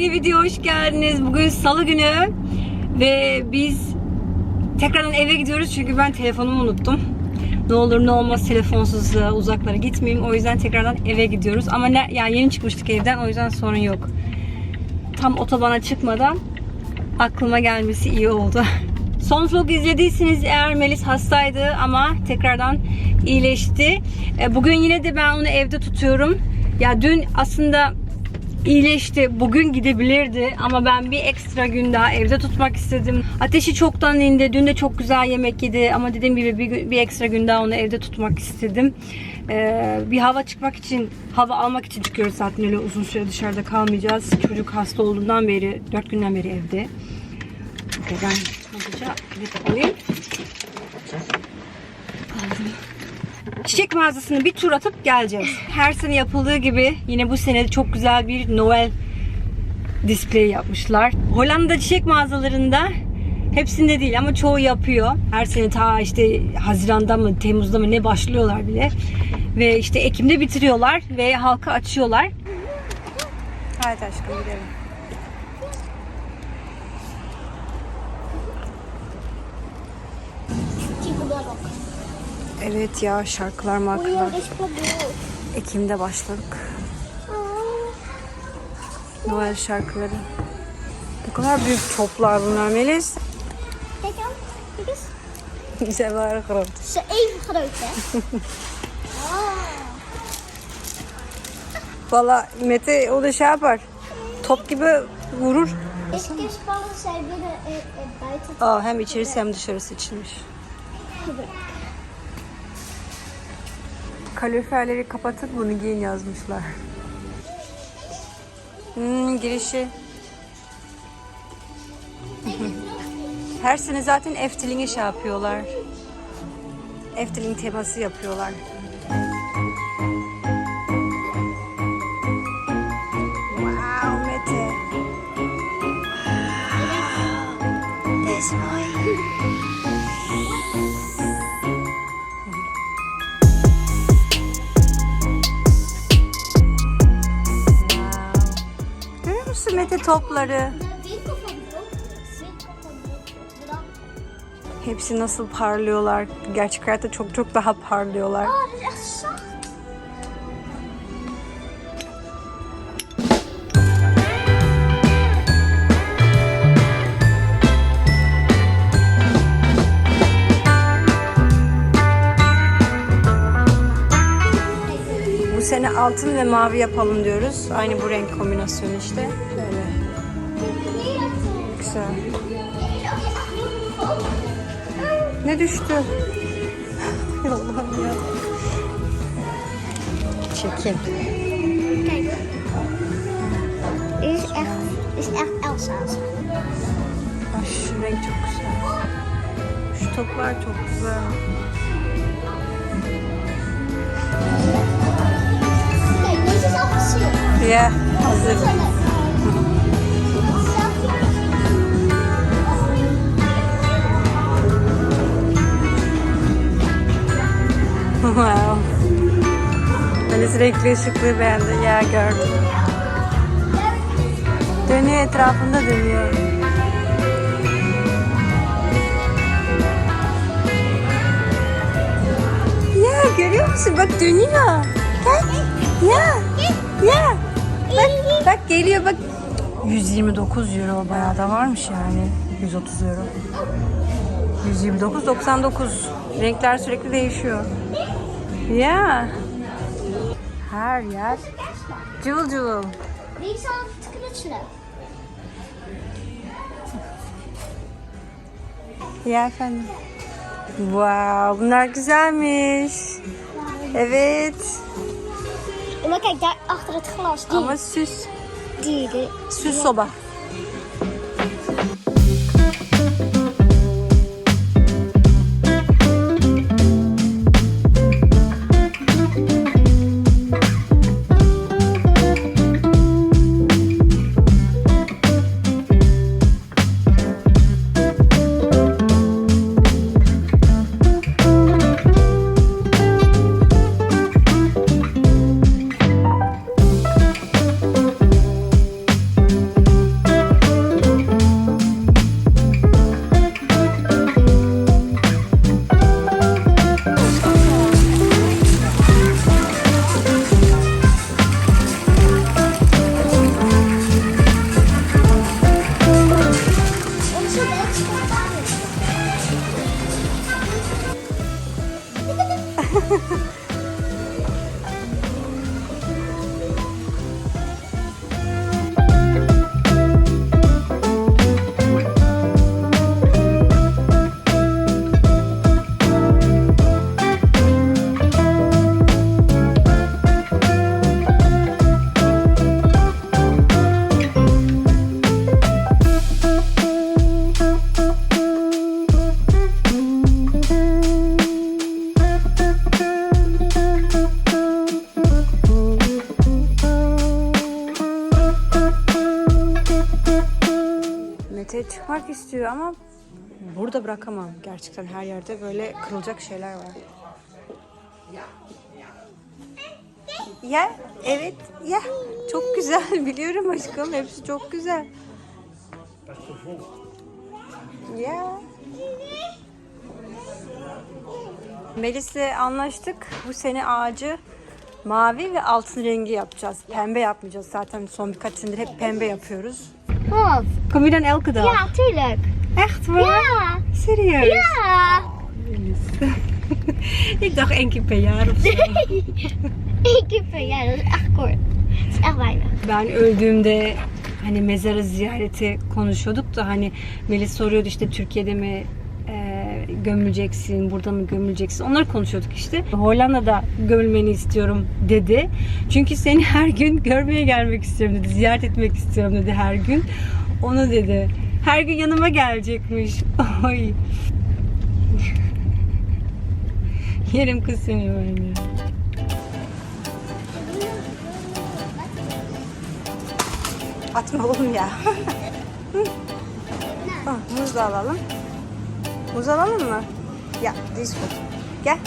Yeni video hoş geldiniz. Bugün salı günü ve biz tekrardan eve gidiyoruz çünkü ben telefonumu unuttum. Ne olur ne olmaz telefonsuz uzaklara gitmeyeyim. O yüzden tekrardan eve gidiyoruz. Ama ne, yani yeni çıkmıştık evden o yüzden sorun yok. Tam otobana çıkmadan aklıma gelmesi iyi oldu. Son vlog izlediyseniz eğer Melis hastaydı ama tekrardan iyileşti. E, Bugün yine de ben onu evde tutuyorum. Ya dün aslında iyileşti. Bugün gidebilirdi ama ben bir ekstra gün daha evde tutmak istedim. Ateşi çoktan indi. Dün de çok güzel yemek yedi ama dediğim gibi bir, bir ekstra gün daha onu evde tutmak istedim. Ee, bir hava çıkmak için, hava almak için çıkıyoruz zaten öyle uzun süre dışarıda kalmayacağız. Çocuk hasta olduğundan beri, 4 günden beri evde. Okey, ben hızlıca gidip alayım. Aldım. Çiçek mağazasını bir tur atıp geleceğiz. Her sene yapıldığı gibi yine bu sene çok güzel bir Noel display yapmışlar. Hollanda çiçek mağazalarında hepsinde değil ama çoğu yapıyor. Her sene ta işte Haziran'da mı Temmuz'da mı ne başlıyorlar bile. Ve işte Ekim'de bitiriyorlar ve halka açıyorlar. Haydi aşkım gidelim. Evet ya şarkılar markalar. Ekim'de başladık. Noel şarkıları. Ne kadar büyük toplar bunlar Melis. Wel erg groot. Ze even groot, hè? Valla Mete o da şey yapar. Top gibi vurur. Kistballen zijn binnen en, en buiten. Aa, hem içerisi hem dışarısı içilmiş. Kaloriferleri kapatıp bunu giyin yazmışlar. Hmm, girişi. Her sene zaten Efteling'e şey yapıyorlar. Efteling teması yapıyorlar. Wow Mete. Wow. Is mooi. Brok. Bedankt. Hepsi nasıl parlıyorlar. Gerçek hayatta çok çok daha parlıyorlar. Bu sene altın ve mavi yapalım diyoruz. Aynı bu renk kombinasyonu işte. Güzel. Ne düştü? Allah'ım ya. Çekin. Kijk. Dit is echt, dit is echt Elsa's. Ay, şu renk çok güzel. Şu toplar çok güzel. Kijk, deze is al versierd. Ya hazır. Renkli ışıklı beğendi. Ya gördüm. Dönüyor etrafında dönüyor. Ya görüyor musun? Bak dönüyor. Bak. Ya. Ya. Bak, bak geliyor bak. 129 euro bayağı da varmış yani. 130 euro. 129 99. Renkler sürekli değişiyor. Ya. Her yer cıvıl cıvıl. Die is al te knutselen. Ya efendim. Wow, bunlar güzelmiş. Evet. Maar kijk, daar achter het glas. Die, Ama süs. die. Süs soba. Ha ha ha! Bize çıkmak istiyor ama burada bırakamam. Gerçekten her yerde böyle kırılacak şeyler var. Ya evet ya çok güzel biliyorum aşkım hepsi çok güzel. Ya. Melis'le anlaştık. Bu sene ağacı mavi ve altın rengi yapacağız. Pembe yapmayacağız zaten son birkaç senedir hep pembe yapıyoruz. Wat? Kom je dan elke dag? Ja, tuurlijk. Echt waar? Ja. Serieus? Ja. Melis. Ik dacht één keer per jaar of zo. Eén keer per jaar, dat is echt kort. Dat is echt weinig. Ben öldüğümde hani mezarı ziyareti konuşuyorduk da hani Melis soruyordu işte Türkiye'de mi gömüleceksin, burada mı gömüleceksin? Onları konuşuyorduk işte. Hollanda'da gömülmeni istiyorum dedi. Çünkü seni her gün görmeye gelmek istiyorum dedi. Ziyaret etmek istiyorum dedi her gün. Onu dedi. Her gün yanıma gelecekmiş. Oy. Yerim kız seni böyle. Atma oğlum ya. ah, muz da alalım. Muz alalım mı? Ya, this food. Gel.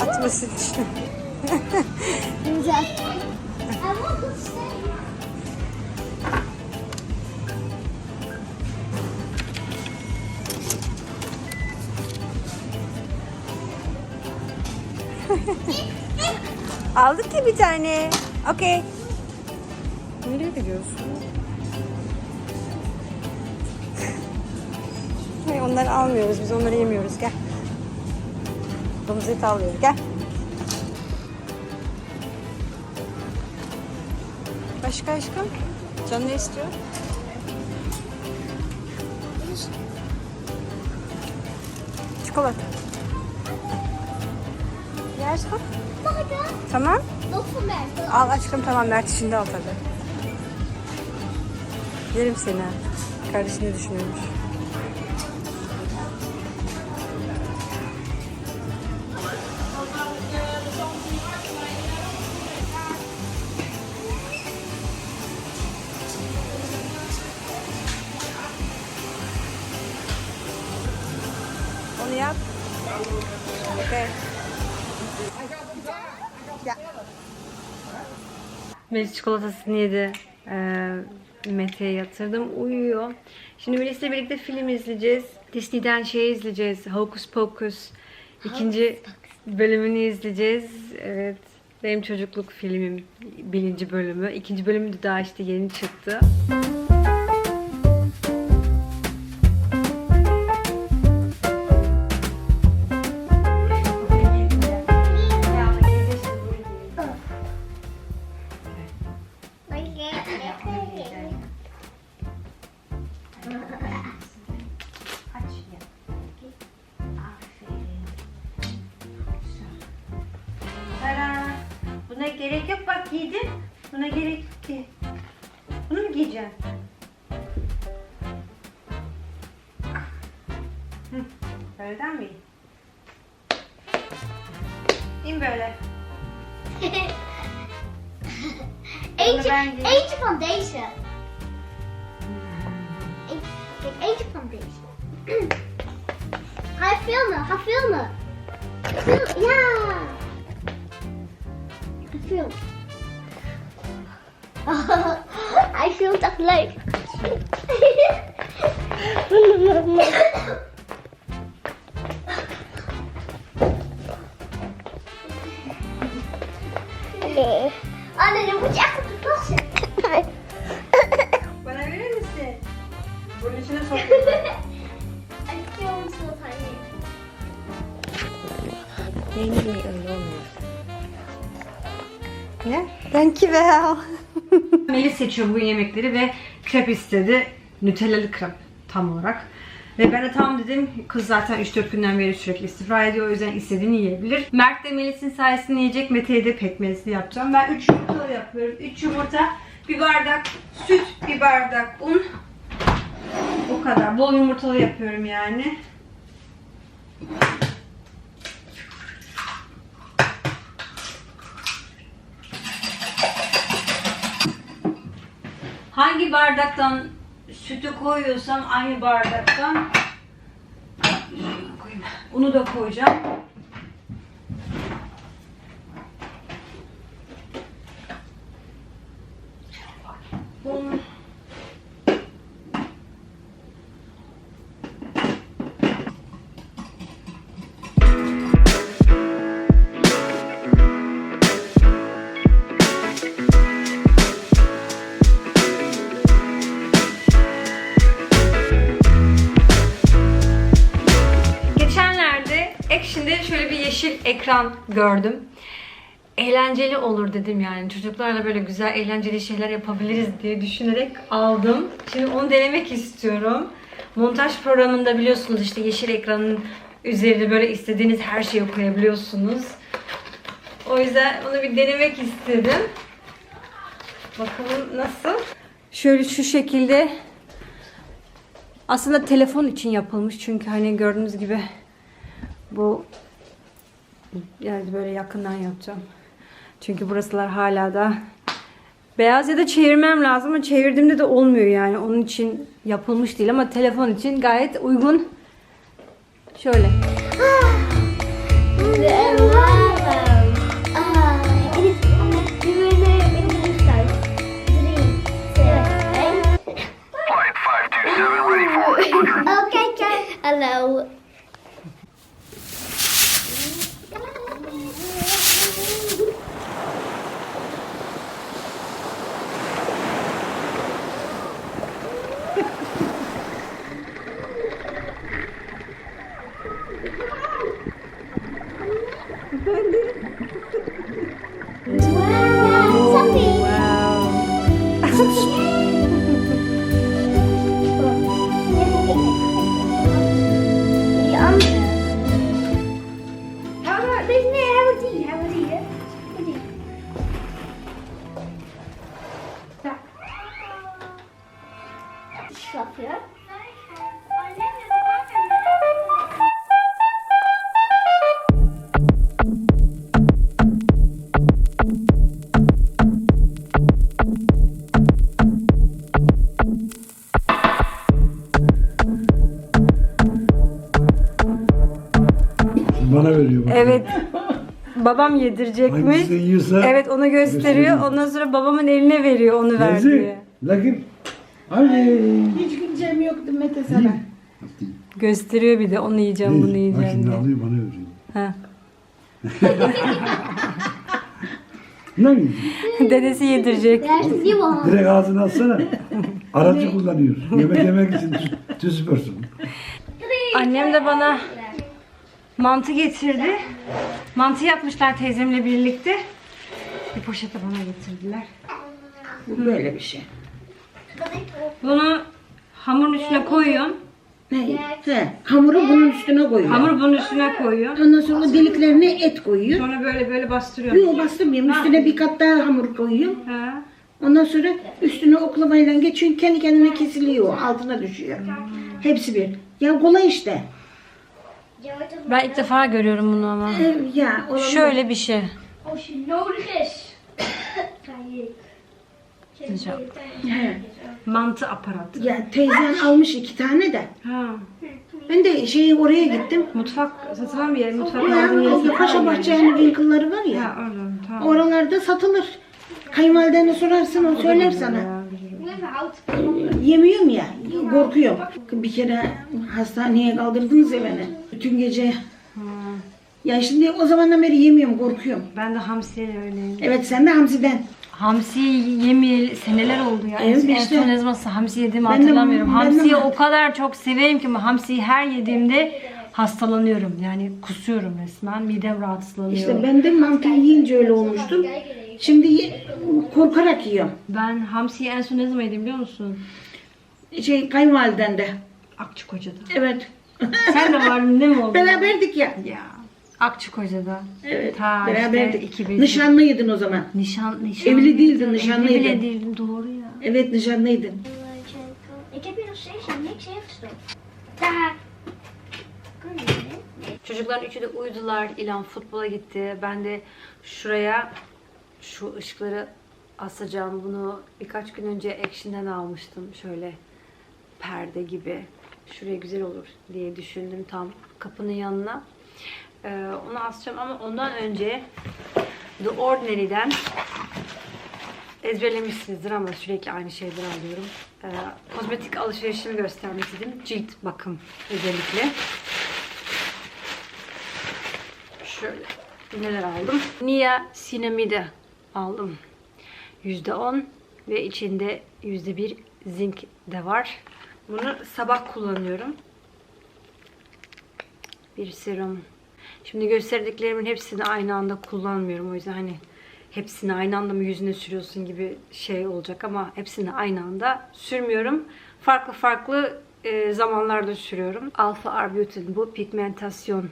Atmasın işte. Güzel. Aldık ya bir tane. Okey. Nereye gidiyorsun? Onları almıyoruz. Biz onları yemiyoruz. Gel. Domuz eti alıyoruz. Gel. Başka aşkım? Can ne istiyor? Çikolata. Ya aşkım. Tamam. Al aşkım tamam Mert şimdi al tabii. Yerim seni. Kardeşini düşünüyormuş. Okay. Ya. Melis çikolatasını yedi. Ee, Mete'ye yatırdım. Uyuyor. Şimdi Melis'le birlikte film izleyeceğiz. Disney'den şey izleyeceğiz. Hocus Pocus. İkinci bölümünü izleyeceğiz. Evet. Benim çocukluk filmim birinci bölümü. İkinci bölümü de daha işte yeni çıktı. Tara. Gerek yok bak giydin. Buna gerek yok ki. Bunu mu giyeceksin? Hı, mi? İn böyle. Eentje, ben die. eentje Ga filmen. Hij filmt echt leuk. well. Melis seçiyor bu yemekleri ve krep istedi. Nutellalı krep tam olarak. Ve ben de tam dedim kız zaten 3-4 günden beri sürekli istifra ediyor o yüzden istediğini yiyebilir. Mert de Melis'in sayesinde yiyecek. Mete'ye de pekmezli yapacağım. Ben 3 yumurta yapıyorum. 3 yumurta, bir bardak süt, bir bardak un. O kadar. Bol yumurtalı yapıyorum yani. Hangi bardaktan sütü koyuyorsam aynı bardaktan. Unu da koyacağım. Un. Ekran gördüm. Eğlenceli olur dedim yani. Çocuklarla böyle güzel eğlenceli şeyler yapabiliriz diye düşünerek aldım. Şimdi onu denemek istiyorum. Montaj programında biliyorsunuz işte yeşil ekranın üzerine böyle istediğiniz her şeyi koyabiliyorsunuz. O yüzden onu bir denemek istedim. Bakalım nasıl? Şöyle şu şekilde aslında telefon için yapılmış çünkü hani gördüğünüz gibi bu yani böyle yakından yapacağım. Çünkü burasılar hala da beyaz ya da çevirmem lazım ama çevirdiğimde de olmuyor yani. Onun için yapılmış değil ama telefon için gayet uygun. Şöyle. Flight 527 ready for departure. Okay, okay. Schatje. Bana veriyor bak. Evet. Babam yedirecekmiş. Hangisi yiyorsa Evet onu gösteriyor. Ondan sonra babamın eline veriyor onu ver diye. Lakin hadi. Hiç Gösteriyor bir de onu yiyeceğim bunu Bak yiyeceğim şimdi diye. alıyor bana veriyor. Ha. Ne bileyim. Dedesi yedirecek. Dersin değil mi o? Direkt ağzına atsana. Aracı kullanıyor. Yemek yemek için tüs, tüsüpörsün. Annem de bana mantı getirdi. Mantı yapmışlar teyzemle birlikte. Bir poşete bana getirdiler. Bu böyle bir şey. Bunu hamurun üstüne koyuyorum. He, hamuru bunun üstüne koyuyor. Hamur bunun üstüne koyuyorum. Ondan sonra deliklerine et koyuyor. Sonra böyle böyle bastırıyorum. Yok bastırmıyorum. Üstüne bir kat daha hamur koyuyorum. Ha. Ondan sonra üstüne oklamayla geçiyor. Kendi kendine kesiliyor. Altına düşüyor. Hepsi bir. Ya kolay işte. Ben ilk defa görüyorum bunu ama. E, ya olan Şöyle bir şey. Je Zo. He. Mantı aparatı. Ya teyzen almış iki tane de. Ha. Ben de şeyi oraya gittim. Mutfak satılan bir yer. Mutfak Ya, aldığım yeri satılan Paşa. Bahçe'nin winkle'ları var ya. Ha öyle. Tamam. Oralarda satılır. Kayınvalidene sorarsın o söyler sana. Yemiyorum ya, korkuyorum. Bir kere hastaneye kaldırdınız ya beni. Bütün gece. Ya şimdi o zamandan beri yemiyorum, korkuyorum. Ben de hamsiye öyleyim. Evet sen de Hamsi'den. Hamsi yemeyeli seneler oldu ya. Evet, en işte. son ne zaman hamsi yediğimi Ben hatırlamıyorum. de- Hamsiyi o kadar çok severim ki hamsiyi her yediğimde hastalanıyorum. Yani kusuyorum resmen. Midem rahatsızlanıyor. İşte ben de mantıyı yiyince öyle olmuştum. Şimdi korkarak yiyorum. Ben hamsiyi en son ne zaman yedim biliyor musun? Şey kayınvaliden de. Akçakoca'da. Evet. Sen de vardın değil mi? Beraberdik ya. Ya. Akçakoca'da. Evet. Ta beraberdik. işte 2000. Nişanlıydın o zaman. Nişan, nişan. Evli değildin, Evli nişanlıydın. bile değildim doğru ya. Evet nişanlıydın. Ik heb hier nog steeds nog niks ingestopt. Daar. Kan niet, hè? Çocukların üçü de uyudular. İlan futbola gitti. Ben de şuraya şu ışıkları asacağım. Bunu birkaç gün önce Action'den almıştım. Şöyle perde gibi. Şuraya güzel olur diye düşündüm tam kapının yanına. Ee, onu asacağım ama ondan önce The Ordinary'den ezberlemişsinizdir ama sürekli aynı şeyleri alıyorum. Ee, kozmetik alışverişimi göstermek istedim. Cilt bakım özellikle. Şöyle neler aldım? Nia Cinnamide aldım. %10 ve içinde %1 zinc de var. Bunu sabah kullanıyorum. Bir serum. Şimdi gösterdiklerimin hepsini aynı anda kullanmıyorum. O yüzden hani hepsini aynı anda mı yüzüne sürüyorsun gibi şey olacak ama hepsini aynı anda sürmüyorum. Farklı farklı e, zamanlarda sürüyorum. Alpha Arbutin bu pigmentasyon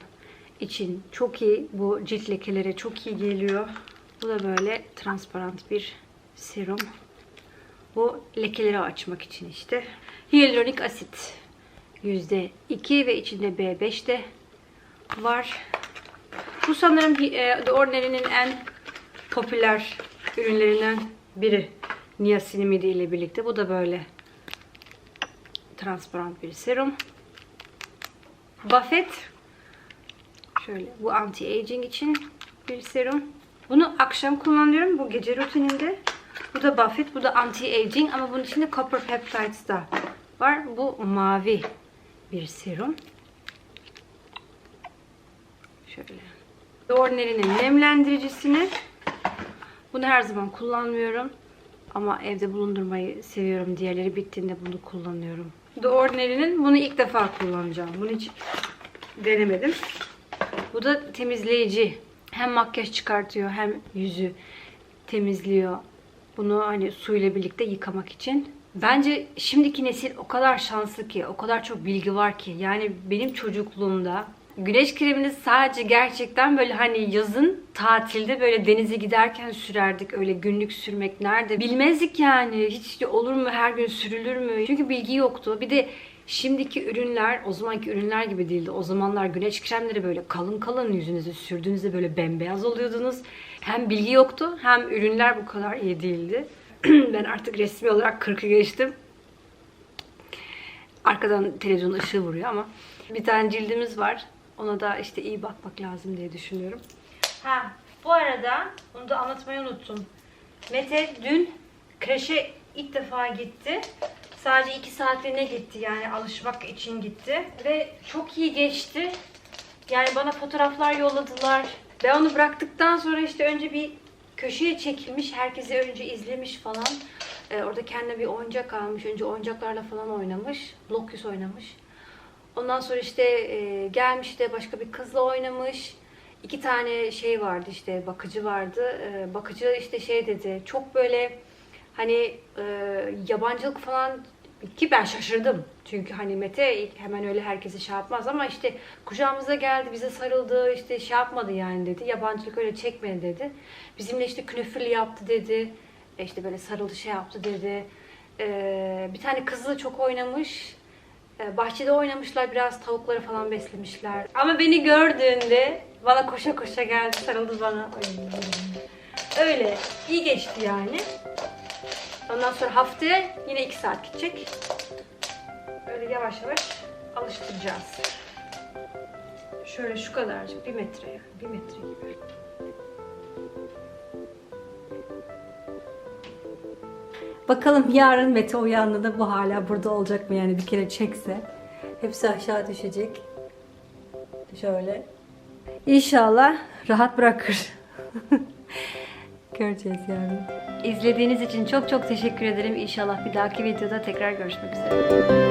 için çok iyi. Bu cilt lekelere çok iyi geliyor. Bu da böyle transparent bir serum. Bu lekeleri açmak için işte. Hyaluronik asit %2 ve içinde B5 de var. Bu sanırım e, The Ordinary'nin en popüler ürünlerinden biri. Niacinamide ile birlikte. Bu da böyle transparent bir serum. Buffett şöyle bu anti-aging için bir serum. Bunu akşam kullanıyorum. Bu gece rutininde. Bu da Buffett. Bu da anti-aging ama bunun içinde copper peptides da var. Bu mavi bir serum. Şöyle. Ordinary'nin nemlendiricisini bunu her zaman kullanmıyorum. Ama evde bulundurmayı seviyorum. Diğerleri bittiğinde bunu kullanıyorum. The bunu ilk defa kullanacağım. Bunu hiç denemedim. Bu da temizleyici. Hem makyaj çıkartıyor hem yüzü temizliyor. Bunu hani suyla birlikte yıkamak için. Bence şimdiki nesil o kadar şanslı ki, o kadar çok bilgi var ki. Yani benim çocukluğumda güneş kremini sadece gerçekten böyle hani yazın tatilde böyle denize giderken sürerdik. Öyle günlük sürmek nerede? Bilmezdik yani. Hiç olur mu her gün sürülür mü? Çünkü bilgi yoktu. Bir de Şimdiki ürünler o zamanki ürünler gibi değildi. O zamanlar güneş kremleri böyle kalın kalın yüzünüze sürdüğünüzde böyle bembeyaz oluyordunuz. Hem bilgi yoktu hem ürünler bu kadar iyi değildi. ben artık resmi olarak 40'ı geçtim. Arkadan televizyon ışığı vuruyor ama bir tane cildimiz var. Ona da işte iyi bakmak lazım diye düşünüyorum. Ha, bu arada onu da anlatmayı unuttum. Mete dün kreşe ilk defa gitti. Sadece iki saatliğine gitti yani alışmak için gitti. Ve çok iyi geçti. Yani bana fotoğraflar yolladılar. Ben onu bıraktıktan sonra işte önce bir köşeye çekilmiş. Herkesi önce izlemiş falan. Ee, orada kendine bir oyuncak almış. Önce oyuncaklarla falan oynamış. Blokus oynamış. Ondan sonra işte e, gelmiş de başka bir kızla oynamış. İki tane şey vardı işte bakıcı vardı. Ee, bakıcı işte şey dedi. Çok böyle hani e, yabancılık falan ki ben şaşırdım. Çünkü hani Mete hemen öyle herkese şey yapmaz ama işte kucağımıza geldi, bize sarıldı, işte şey yapmadı yani dedi. Yabancılık öyle çekmedi dedi. Bizimle işte knöfürlü yaptı dedi. E işte böyle sarıldı şey yaptı dedi. Ee, bir tane kızla çok oynamış. Ee, bahçede oynamışlar biraz tavukları falan beslemişler. Ama beni gördüğünde bana koşa koşa geldi sarıldı bana. Öyle iyi geçti yani. Ondan sonra haftaya yine 2 saat gidecek. Böyle yavaş yavaş alıştıracağız. Şöyle şu kadarcık bir metre yani bir metre gibi. Bakalım yarın Mete uyandığında bu hala burada olacak mı yani bir kere çekse. Hepsi aşağı düşecek. Şöyle. İnşallah rahat bırakır. Göreceğiz yani. İzlediğiniz için çok çok teşekkür ederim. İnşallah bir dahaki videoda tekrar görüşmek üzere.